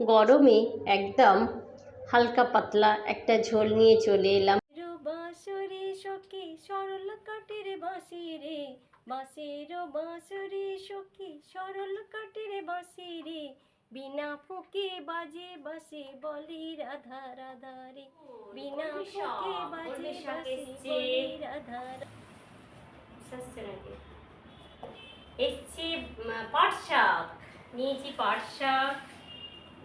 গরমে একদম হালকা পাতলা একটা ঝোল নিয়ে চলে এলাম। বাঁশরি সখী সরল কাটির বাঁশি রে। বাঁশির বাঁশরি সখী সরল কাটির বাঁশি রে। বিনা ফুকে বাজে বাসে বলি রাধা রাধা রে। বিনা ফুকে বাজে বাসে বলি রাধা রাধা। এসছি পাট শাক নিয়েছি পাট শাক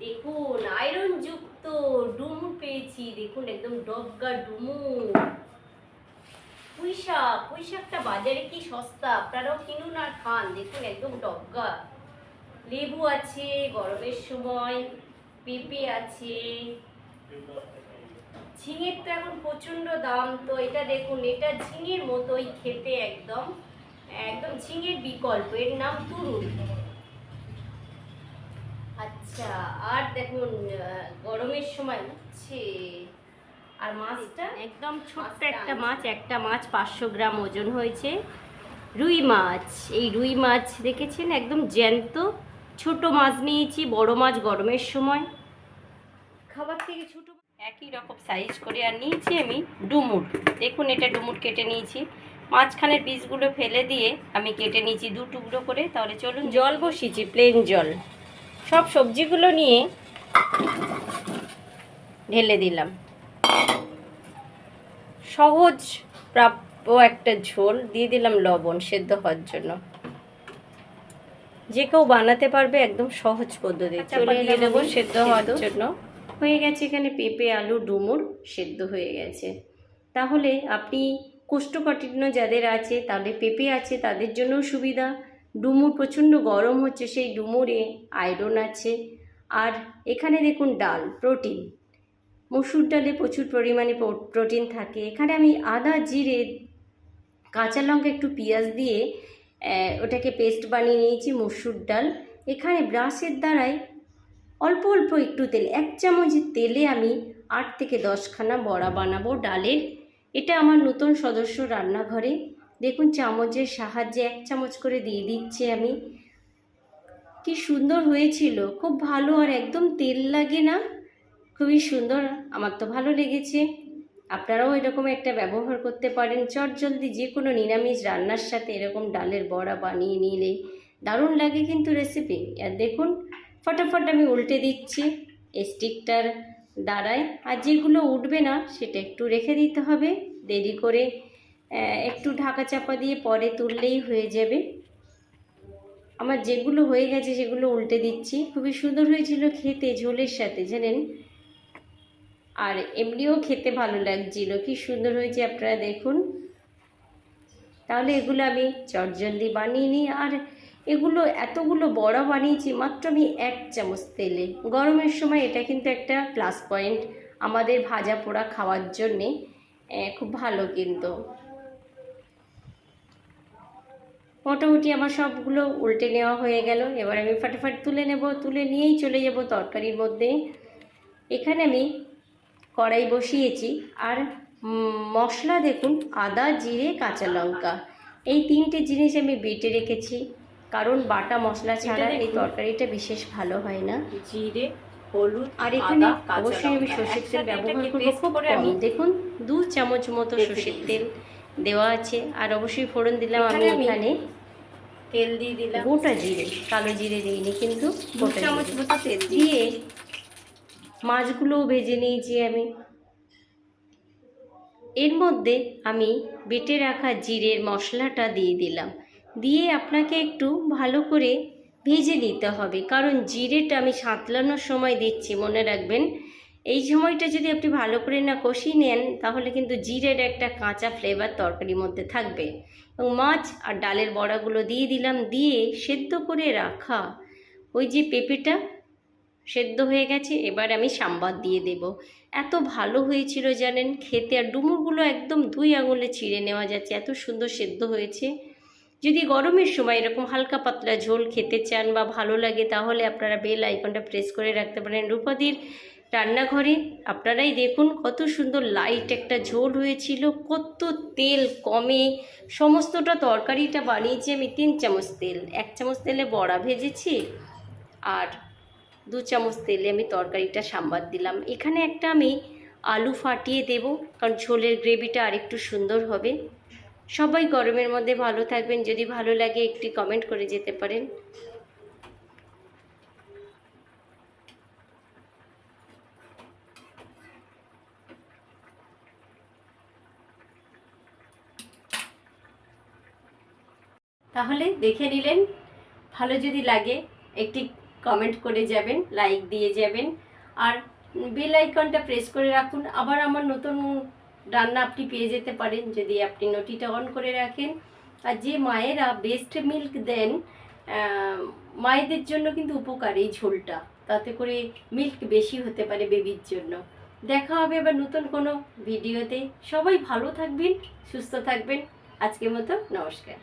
দেখুন আয়রন যুক্ত ডুমুর পেয়েছি। দেখুন, একদম ডগা ডুমুর পুঁই শাক পুঁই শাকটা বাজারে কি সস্তা? আপনারাও কিনুন আর খান। দেখুন, একদম ডগা। লেবু আছে গরমের সময়, পেঁপে আছে। ঝিঙের তো এখন প্রচণ্ড দাম, তো এটা দেখুন, এটা ঝিঙের মতোই খেতে একদম একদম ঝিঙের বিকল্প। এর নাম তুরুল। আচ্ছা আর দেখুন গরমের সময় উঠছে আর মাছটা? একদম ছোট্ট একটা মাছ একটা মাছ পাঁচশো গ্রাম ওজন হয়েছে। রুই মাছ এই রুই মাছ দেখেছেন? একদম জ্যান্ত। ছোট মাছ নিয়েছি বড় মাছ গরমের সময়। খাবার থেকে ছোট একই রকম সাইজ করে আর নিয়েছি আমি ডুমুর। দেখুন এটা ডুমুর কেটে নিয়েছি। মাঝখানের বীজগুলো ফেলে দিয়ে আমি কেটে নিয়েছি দু টুকরো করে। তাহলে চলুন জল বসিয়েছি প্লেন জল। সব সবজিগুলো নিয়ে ঢেলে দিলাম। সহজ প্রাপ্য একটা ঝোল দিয়ে দিলাম লবণ সেদ্ধ হওয়ার জন্য। যে কেউ বানাতে পারবে একদম সহজ পদ্ধতি। চলে দিয়ে দেবো সেদ্ধ। হওয়ার জন্য। হয়ে গেছে এখানে পেঁপে আলু ডুমুর সেদ্ধ হয়ে গেছে। তাহলে আপনি কোষ্ঠকাঠিন্য যাদের আছে তাদের পেঁপে আছে তাদের জন্যও সুবিধা। ডুমুর প্রচণ্ড গরম হচ্ছে, সেই ডুমুরে আয়রন আছে। আর এখানে দেখুন ডাল প্রোটিন মসুর ডালে প্রচুর পরিমাণে প্রোটিন থাকে। এখানে আমি আদা, জিরে, কাঁচা লঙ্কা, একটু পেঁয়াজ দিয়ে ওটাকে পেস্ট বানিয়ে নিয়েছি, মসুর ডাল। এখানে ব্রাশের দ্বারাই অল্প অল্প একটু তেল, এক চামচ তেলে আমি আট থেকে দশখানা বড়া বানাবো ডালের। এটা আমার নতুন সদস্য রান্নাঘরে। দেখুন চামচের সাহায্যে এক চামচ করে দিয়ে দিচ্ছি আমি। কি সুন্দর হয়েছিল, খুব ভালো আর একদম তেল লাগে না। খুবই সুন্দর, আমার তো ভালো লেগেছে। আপনারাও এরকম একটা ব্যবহার করতে পারেন। চট জলদি যে কোনো নিরামিষ রান্নার সাথে এরকম ডালের বড়া বানিয়ে নিলে দারুণ লাগে কিন্তু রেসিপি আর দেখুন, ফটাফট আমি উল্টে দিচ্ছি এই স্টিকটার দ্বারায়। আর যেগুলো উঠবে না, সেটা একটু রেখে দিতে হবে। দেরি করে একটু ঢাকা চাপা দিয়ে পরে তুললেই হয়ে যাবে। আমার যেগুলো হয়ে গেছে সেগুলো উল্টে দিচ্ছি। খুবই সুন্দর হয়েছিল খেতে, ঝোলের সাথে, জানেন? আর এমনিও খেতে ভালো লাগছিল। কি সুন্দর হয়েছে আপনারা দেখুন। তাহলে এগুলো আমি চটজলদি বানিয়ে নিই। আর এগুলো এতগুলো বড়া বানিয়েছি, মাত্র আমি এক চামচ তেলে। গরমের সময় এটা কিন্তু একটা প্লাস পয়েন্ট আমাদের ভাজা পোড়া খাওয়ার জন্যে খুব ভালো কিন্তু। মোটামুটি আমার সবগুলো উল্টে নেওয়া হয়ে গেল। এবার আমি ফাটাফাট তুলে নেব তুলে নিয়েই চলে যাব তরকারির মধ্যে। এখানে আমি কড়াই বসিয়েছি। আর মশলা দেখুন আদা জিরে কাঁচা লঙ্কা। এই তিনটে জিনিস আমি বেটে রেখেছি। কারণ বাটা মশলা ছাড়া এই তরকারিটা বিশেষ ভালো হয় না। জিরে হলুদ আর এখানে অবশ্যই আমি সর্ষের তেল ব্যবহার করব খুব কম। আমি দেখুন দু চামচ মতো সর্ষের তেল দেওয়া আছে। আর অবশ্যই ফোড়ন দিলাম আমি এখানে তেল দিয়ে দিলাম। গোটা জিরে কালো জিরে দিইনি কিন্তু গোটা চামচ। মতো তেল দিয়ে মাছগুলোও ভেজে নিয়েছি আমি। এর মধ্যে আমি বেটে রাখা জিরের মশলাটা দিয়ে দিলাম। দিয়ে আপনাকে একটু ভালো করে ভেজে নিতে হবে। কারণ জিরেটা আমি সাঁতলানোর সময় দিচ্ছি মনে রাখবেন। এই সময়টা যদি আপনি ভালো করে না কষিয়ে নেন, তাহলে কিন্তু জিরের একটা কাঁচা ফ্লেভার তরকারির মধ্যে থাকবে। এবং মাছ আর ডালের বড়াগুলো দিয়ে দিলাম, দিয়ে সেদ্ধ করে রাখা ওই যে পেঁপেটা সেদ্ধ হয়ে গেছে, এবার আমি সাম্বার দিয়ে দেব। এত ভালো হয়েছিল জানেন, খেতে আর ডুমুরগুলো একদম দুই আঙুলে ছিঁড়ে নেওয়া যাচ্ছে, এত সুন্দর সেদ্ধ হয়েছে। যদি গরমের সময় এরকম হালকা পাতলা ঝোল খেতে চান বা ভালো লাগে, তাহলে আপনারা বেল আইকনটা প্রেস করে রাখতে পারেন। রূপাদির রান্নাঘরে আপনারাই দেখুন কত সুন্দর লাইট একটা ঝোল হয়েছিল, কত তেল কমে। সমস্তটা তরকারিটা বানিয়েছি আমি তিন চামচ তেল, এক চামচ তেলে বড়া ভেজেছি আর দু চামচ তেলে আমি তরকারিটা সাম্বার দিলাম। এখানে একটা আমি আলু ফাটিয়ে দেব, কারণ ঝোলের গ্রেভিটা আরেকটু সুন্দর হবে। সবাই গরমের মধ্যে ভালো থাকবেন, যদি ভালো লাগে একটি কমেন্ট করে যেতে পারেন। তাহলে দেখে নিলেন। ভালো যদি লাগে, একটি কমেন্ট করে যাবেন লাইক দিয়ে যাবেন। আর বেল আইকনটা প্রেস করে রাখুন। আবার আমার নতুন রান্না আপনি পেয়ে যেতে পারেন, যদি আপনি নটিটা অন করে রাখেন। আর যে মায়েরা বেস্ট মিল্ক দেন মায়েদের জন্য কিন্তু উপকার এই ঝোলটা। তাতে করে মিল্ক বেশি হতে পারে বেবির জন্য। দেখা হবে এবার নতুন কোনো ভিডিওতে সবাই ভালো থাকবেন, সুস্থ থাকবেন। আজকের মতো নমস্কার।